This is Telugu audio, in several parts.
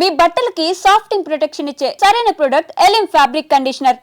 మీ బట్టలకి సాఫ్టింగ్ ప్రొటెక్షన్ ఇచ్చే సరైన ప్రొడక్ట్ ఎలిమ్ ఫ్యాబ్రిక్ కండిషనర్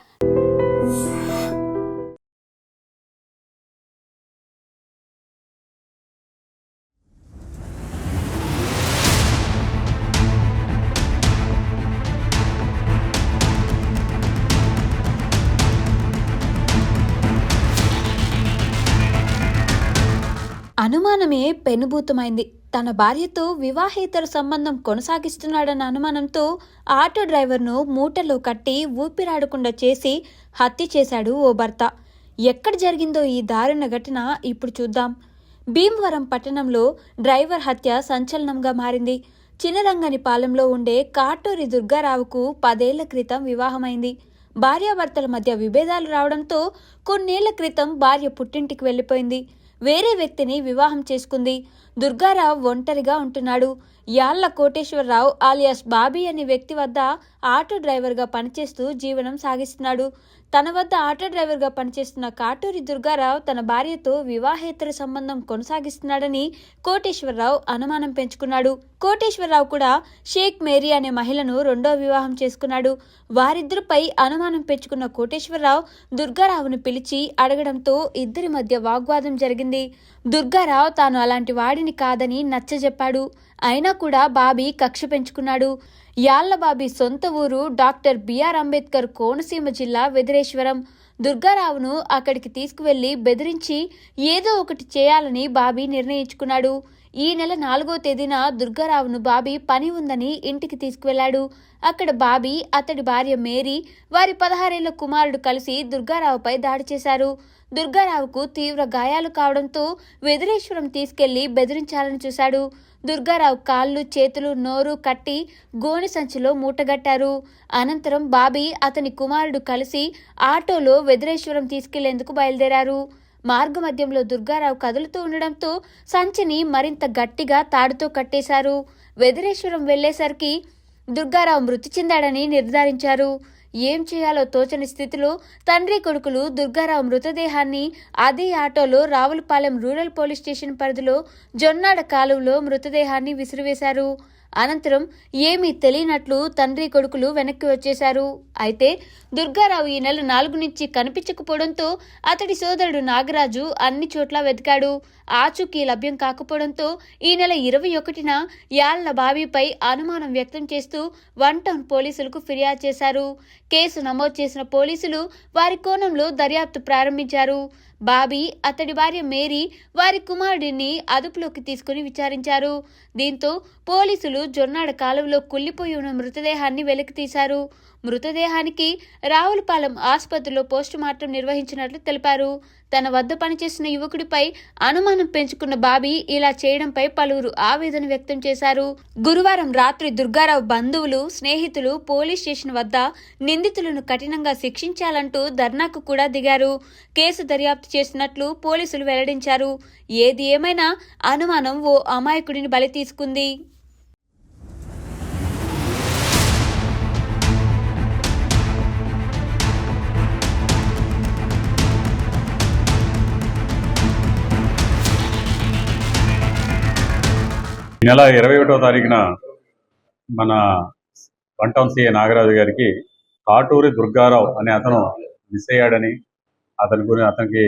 అనుమానమే పెనుభూతమైంది. తన భార్యతో వివాహేతర సంబంధం కొనసాగిస్తున్నాడన్న అనుమానంతో ఆటో డ్రైవర్ను మూటలో కట్టి ఊపిరాడకుండా చేసి హత్య చేశాడు ఓ భర్త. ఎక్కడ జరిగిందో ఈ దారుణ ఘటన ఇప్పుడు చూద్దాం. భీమవరం పట్టణంలో డ్రైవర్ హత్య సంచలనంగా మారింది. చినరంగని పాలెంలో ఉండే కాటూరి దుర్గారావుకు పదేళ్ళ క్రితం వివాహమైంది. భార్యాభర్తల మధ్య విభేదాలు రావడంతో కొన్నేళ్ళ క్రితం భార్య పుట్టింటికి వెళ్ళిపోయింది. వేరే వ్యక్తిని వివాహం చేసుకుంది. దుర్గారావు ఒంటరిగా ఉంటున్నాడు. యాళ్ళ కోటేశ్వరరావు ఆలియాస్ బాబీ అనే వ్యక్తి వద్ద ఆటో డ్రైవర్గా పనిచేస్తూ జీవనం సాగిస్తున్నాడు. తన వద్ద ఆటో డ్రైవర్గా పనిచేస్తున్న కాటూరి దుర్గారావు తన భార్యతో వివాహేతర సంబంధం కొనసాగిస్తున్నాడని కోటేశ్వరరావు అనుమానం పెంచుకున్నాడు. కోటేశ్వరరావు కూడా షేక్ మేరీ అనే మహిళను రెండో వివాహం చేసుకున్నాడు. వారిద్దరిపై అనుమానం పెంచుకున్న కోటేశ్వరరావు దుర్గారావును పిలిచి అడగడంతో ఇద్దరి మధ్య వాగ్వాదం జరిగింది. దుర్గారావు తాను అలాంటి వాడిని కాదని నచ్చజెప్పాడు. అయినా కూడా బాబీ కక్ష పెంచుకున్నాడు. యాళ్ళబాబీ సొంత ఊరు డాక్టర్ బిఆర్ అంబేద్కర్ కోనసీమ జిల్లా వెదిరేశ్వరం. దుర్గారావును అక్కడికి తీసుకువెళ్ళి బెదిరించి ఏదో ఒకటి చేయాలని బాబీ నిర్ణయించుకున్నాడు. ఈ నెల నాలుగో తేదీన దుర్గారావును బాబీ పని ఉందని ఇంటికి తీసుకువెళ్ళాడు అక్కడ బాబీ అతడి భార్య మేరీ వారి పదహారేళ్ళ కుమారుడు కలిసి దుర్గారావుపై దాడి చేశారు. దుర్గారావుకు తీవ్ర గాయాలు కావడంతో వెదిరేశ్వరం తీసుకెళ్ళి బెదిరించాలని చూశాడు. దుర్గారావు కాళ్ళు చేతులు నోరు కట్టి గోని సంచిలో మూటగట్టారు. అనంతరం బాబీ అతని కుమారుడు కలిసి ఆటోలో వెదిరేశ్వరం తీసుకెళ్ళేందుకు బయలుదేరారు. మార్గమధ్యంలో దుర్గారావు కదులుతూ ఉండడంతో సంచిని మరింత గట్టిగా తాడుతో కట్టేశారు. వెదిరేశ్వరం వెళ్ళేసరికి దుర్గారావు మృతి చెందాడని నిర్ధారించారు. ఏం చేయాలో తోచని స్థితిలో తండ్రి కొడుకులు దుర్గారావు మృతదేహాన్ని అదే ఆటోలో రావులపాలెం రూరల్ పోలీస్ స్టేషన్ పరిధిలో జొన్నాడ కాలువలో మృతదేహాన్ని విసిరివేశారు. అనంతరం ఏమీ తెలియనట్లు తండ్రి కొడుకులు వెనక్కి వచ్చేశారు. అయితే దుర్గారావు ఈ నెల నాలుగు నుంచి కనిపించకపోవడంతో అతడి సోదరుడు నాగరాజు అన్ని చోట్ల వెతికాడు. ఆచూకీ లభ్యం కాకపోవడంతో ఈ నెల ఇరవై ఒకటిన యాళ్ళ బావిపై అనుమానం వ్యక్తం చేస్తూ వన్ టౌన్ పోలీసులకు ఫిర్యాదు చేశారు. కేసు నమోదు చేసిన పోలీసులు వారి కోణంలో దర్యాప్తు ప్రారంభించారు. బాబీ అతడి భార్య మేరీ వారి కుమారుడిని అదుపులోకి తీసుకుని విచారించారు. దీంతో పోలీసులు జొన్నాడ కాలువలో కుళ్ళిపోయి ఉన్న మృతదేహాన్ని వెలికితీశారు. మృతదేహానికి రావులపాలెం ఆసుపత్రిలో పోస్టుమార్టం నిర్వహించినట్లు తెలిపారు. తన వద్ద పనిచేసిన యువకుడిపై అనుమానం పెంచుకున్న బాబీ ఇలా చేయడంపై పలువురు ఆవేదన వ్యక్తం చేశారు. గురువారం రాత్రి దుర్గారావు బంధువులు స్నేహితులు పోలీస్ స్టేషన్ వద్ద నిందితులను కఠినంగా శిక్షించాలంటూ ధర్నాకు కూడా దిగారు. కేసు దర్యాప్తు చేసినట్లు పోలీసులు వెల్లడించారు. ఏది ఏమైనా అనుమానం ఓ అమాయకుడిని బలి తీసుకుంది. ఈ నెల ఇరవై ఒకటో తారీఖున మన వన్ టౌన్ సిఏ నాగరాజు గారికి కాటూరి దుర్గారావు అనే అతను మిస్ అయ్యాడని అతని గురించి అతనికి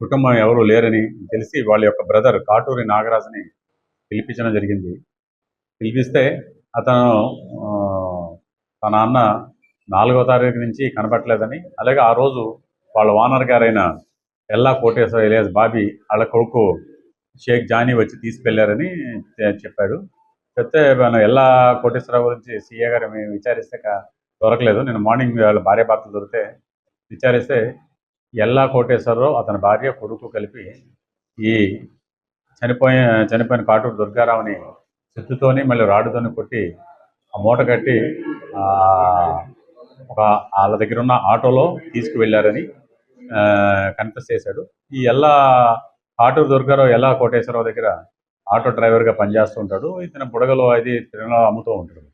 కుటుంబం ఎవరు లేరని తెలిసి వాళ్ళ యొక్క బ్రదర్ కాటూరి నాగరాజుని పిలిపించడం జరిగింది. పిలిపిస్తే అతను తన అన్న నాలుగో తారీఖు నుంచి కనపట్లేదని అలాగే ఆ రోజు వాళ్ళ ఓనర్ గారైన ఎల్లా కోటేశ్వర ఇలియాస్ బాబీ వాళ్ళ కొడుకు షేక్ జానీ వచ్చి తీసుకెళ్ళారని చెప్పాడు. చెప్తే మన ఎల్లా కోటేశ్వరరావు గురించి సీఏ గారు మేము విచారిస్తే దొరకలేదు. నేను మార్నింగ్ వాళ్ళ భార్య భర్త దొరికితే విచారిస్తే ఎల్లా కోటేశ్వరరావు అతని భార్య కొడుకు కలిపి ఈ చనిపోయిన చనిపోయిన కాటూరు దుర్గారావుని చెట్టుతోని మళ్ళీ రాడుతోని కొట్టి ఆ మూట కట్టి ఆ, ఒక వాళ్ళ దగ్గర ఉన్న ఆటోలో తీసుకువెళ్ళారని కన్ఫెస్ చేశాడు. ఈ ఎల్లా ఆటో దుర్గారావు ఎలా కోటేశ్వరరావు దగ్గర ఆటో డ్రైవర్గా పనిచేస్తూ ఉంటాడు ఇతను బుడగలో అది తిరణలో అమ్ముతూ ఉంటాడు.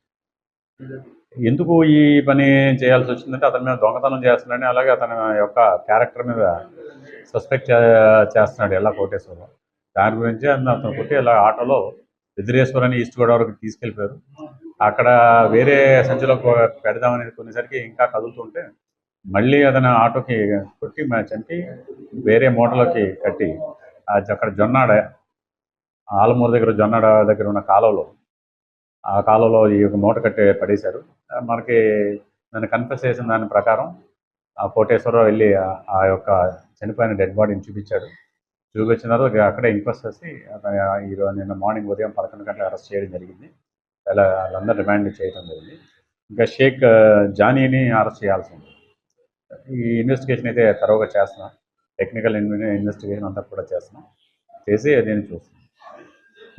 ఎందుకు ఈ పని చేయాల్సి వచ్చిందంటే అతని మీద దొంగతనం చేస్తున్నాడని అలాగే అతని యొక్క క్యారెక్టర్ మీద సస్పెక్ట్ చేస్తున్నాడు ఎలా కోటేశ్వరరావు. దాని గురించి అతను అతను కొట్టి ఇలా ఆటోలో ఎదురేశ్వరని ఈస్ట్ గోదావరికి తీసుకెళ్ళిపోయారు. అక్కడ వేరే సంచిలో పెడదామనేది కొన్నిసరికి కొనేసరికి ఇంకా కదులుతుంటే మళ్ళీ అతను ఆటోకి కొట్టి చంపి వేరే మూటలోకి కట్టి అక్కడ జొన్నాడ ఆలమూరు దగ్గర జొన్నాడ దగ్గర ఉన్న కాలువలో. ఆ కాలువలో ఈ యొక్క మూట కట్టి పడేశారు. మనకి దాన్ని కన్ఫెస్ చేసిన దాని ప్రకారం ఆ కోటేశ్వరరావు వెళ్ళి ఆ- యొక్క చనిపోయిన డెడ్ బాడీని చూపించాడు. చూపించిన తర్వాత అక్కడే ఇంక్వెస్ట్ చేసి ఈరోజు నిన్న మార్నింగ్ ఉదయం పదకొండు గంటలకు అరెస్ట్ చేయడం జరిగింది. అలా వాళ్ళందరూ రిమాండ్ చేయడం జరిగింది. ఇంకా షేక్ జానీని అరెస్ట్ చేయాల్సి ఉంది. ఈ ఇన్వెస్టిగేషన్ అయితే తరువుగా చేస్తున్నాం. టెక్నికల్ ఇన్వెస్టిగేషన్ అంతా కూడా చేస్తున్నాం. చేసి దీన్ని చూస్తున్నాం.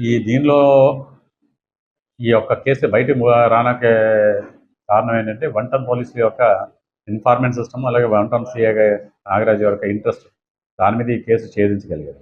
ఈ దీనిలో ఈ యొక్క కేసు బయట రానకే కారణం ఏంటంటే వన్ టౌన్ పోలీసుల యొక్క ఇన్ఫార్మెంట్ సిస్టమ్ అలాగే వన్ టౌన్ సిఏ నాగరాజు యొక్క ఇంట్రెస్ట్ దాని మీద ఈ కేసు ఛేదించగలిగారు.